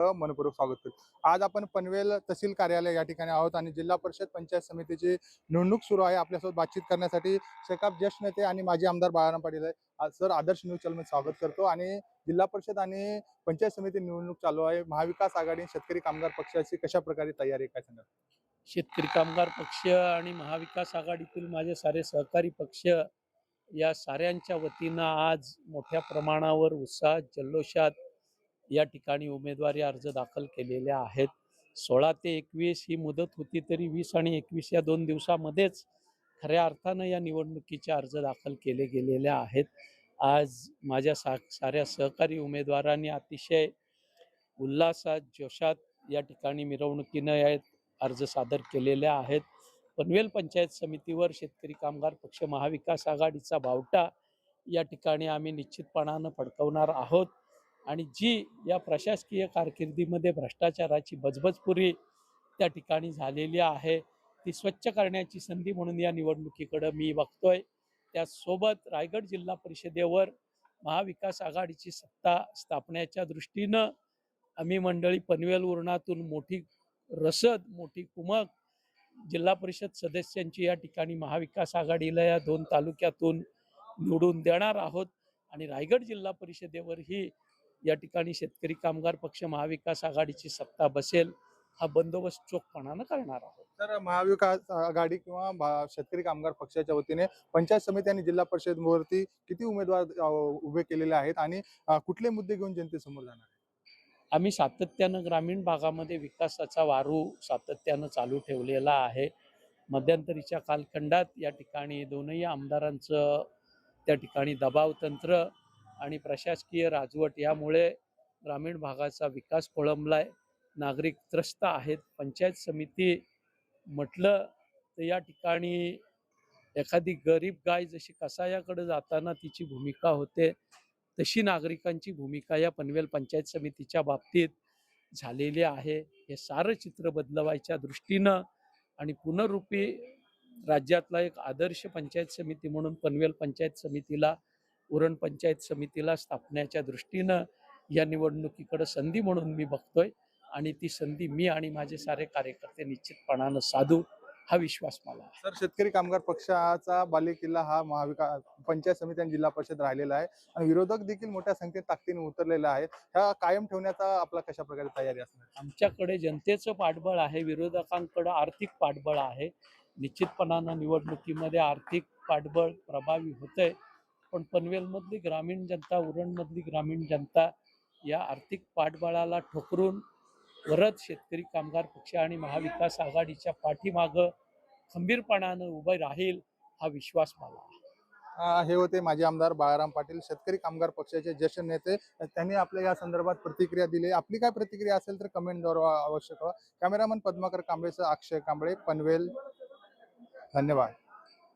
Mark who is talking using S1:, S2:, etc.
S1: मनपूर्वक स्वागत करतो. आज आपण पनवेल तहसील कार्यालय या ठिकाणी आहोत आणि जिल्हा परिषद पंचायत समितीची निवडणूक सुरू आहे. आपल्यासोबत बातचीत करण्यासाठी शेकाप ज्येष्ठ नेते आणि माजी आमदार बाळाराम पाटील आहे आज सर आदर्श न्यूज चॅनल स्वागत करतो आणि जिल्हा परिषद आणि पंचायत समिती निवडणूक चालू आहे. महाविकास आघाडी शेतकरी कामगार पक्षाची कशा प्रकारे तयारी काय सांगा
S2: शेतकरी कामगार पक्ष आणि महाविकास आघाडीतील माझे सारे सहकारी पक्ष या साऱ्यांच्या वतीनं आज मोठ्या प्रमाणावर उत्साहात जल्लोषात या ठिकाणी उमेदवारी अर्ज दाखल केलेले आहेत. सोळा ते एकवीस ही मुदत होती तरी वीस आणि एकवीस या दोन दिवसामध्येच खऱ्या अर्थानं या निवडणुकीचे अर्ज दाखल केले गेलेले आहेत. आज माझ्या सा साऱ्या सहकारी उमेदवारांनी अतिशय उल्हासात जोशात या ठिकाणी मिरवणुकीनं या अर्ज सादर केलेले आहेत. पनवेल पंचायत समितीवर शेतकरी कामगार पक्ष महाविकास आघाडीचा बावटा या ठिकाणी आम्ही निश्चितपणानं फडकवणार आहोत. आणि जी या प्रशासकीय कारकिर्दीमध्ये भ्रष्टाचाराची बजबजपुरी त्या ठिकाणी झालेली आहे ती स्वच्छ करण्याची संधी म्हणून या निवडणुकीकडं मी बघतोय. त्यासोबत रायगड जिल्हा परिषदेवर महाविकास आघाडीची सत्ता स्थापण्याच्या दृष्टीनं आम्ही मंडळी पनवेल उरणातून मोठी रसद मोठी कुमक जिल्हा परिषद सदस्यांची या ठिकाणी महाविकास आघाडीला या दोन तालुक्यातून निवडून देणार आहोत. आणि रायगड जिल्हा परिषदेवरही या ठिकाणी शेतकरी कामगार पक्ष महाविकास आघाडीची सत्ता बसेल हा बंदोबस्त चोखपणानं करणार आहोत
S1: तर महाविकास आघाडी किंवा शेतकरी कामगार पक्षाच्या वतीने पंचायत समिती आणि जिल्हा परिषदवरती किती उमेदवार उभे केलेले आहेत आणि कुठले मुद्दे घेऊन जनतेसमोर जाणार आहे?
S2: आम्ही सातत्यानं ग्रामीण भागामध्ये विकासाचा वारू सातत्यानं चालू ठेवलेला आहे मध्यंतरीच्या कालखंडात या ठिकाणी दोनही आमदारांचं त्या ठिकाणी दबाव तंत्र आणि प्रशासकीय राजवट यामुळे ग्रामीण भागाचा विकास खोळंबलाय. नागरिक त्रस्त आहेत. पंचायत समिती म्हटलं तर या ठिकाणी एखादी गरीब गाय जशी कसायाकडे जाताना तिची भूमिका होते तशी नागरिकांची भूमिका या पनवेल पंचायत समितीच्या बाबतीत झालेली आहे. हे सारं चित्र बदलवायच्या दृष्टीनं आणि पुनरुपी राज्यातला एक आदर्श पंचायत समिती म्हणून पनवेल पंचायत समितीला उरण पंचायत समितीला स्थापण्याच्या दृष्टीनं या निवडणुकीकडे संधी म्हणून मी बघतोय आणि ती संधी मी आणि माझे सारे कार्यकर्ते निश्चितपणानं साधू हा विश्वास मला आहे.
S1: तर शेतकरी कामगार पक्षाचा बालेकिल्ला हा महाविकास पंचायत समिती आणि जिल्हा परिषद राहिलेला आहे आणि विरोधक देखील मोठ्या संख्येत ताकदीने उतरलेला आहे ह्या कायम ठेवण्याचा आपला कशा प्रकारे तयारी असणार?
S2: आमच्याकडे जनतेचं पाठबळ आहे विरोधकांकडे आर्थिक पाठबळ आहे. निश्चितपणानं निवडणुकीमध्ये आर्थिक पाठबळ प्रभावी होतंय. पण पनवेलमधली ग्रामीण जनता उरणमधली ग्रामीण जनता या आर्थिक पाठबळाला ठोकरून परत शेतकरी कामगार पक्ष आणि महाविकास आघाडीच्या पाठीमागं खंबीरपणानं उभं राहील हा विश्वास मला
S1: हे होते माजी आमदार बाळाराम पाटील शेतकरी कामगार पक्षाचे ज्येष्ठ नेते. त्यांनी आपल्या या संदर्भात प्रतिक्रिया दिली. आपली काय प्रतिक्रिया असेल तर कमेंटद्वारे आवश्यक. कॅमेरामन पद्माकर कांबळेसह अक्षय कांबळे पनवेल. धन्यवाद.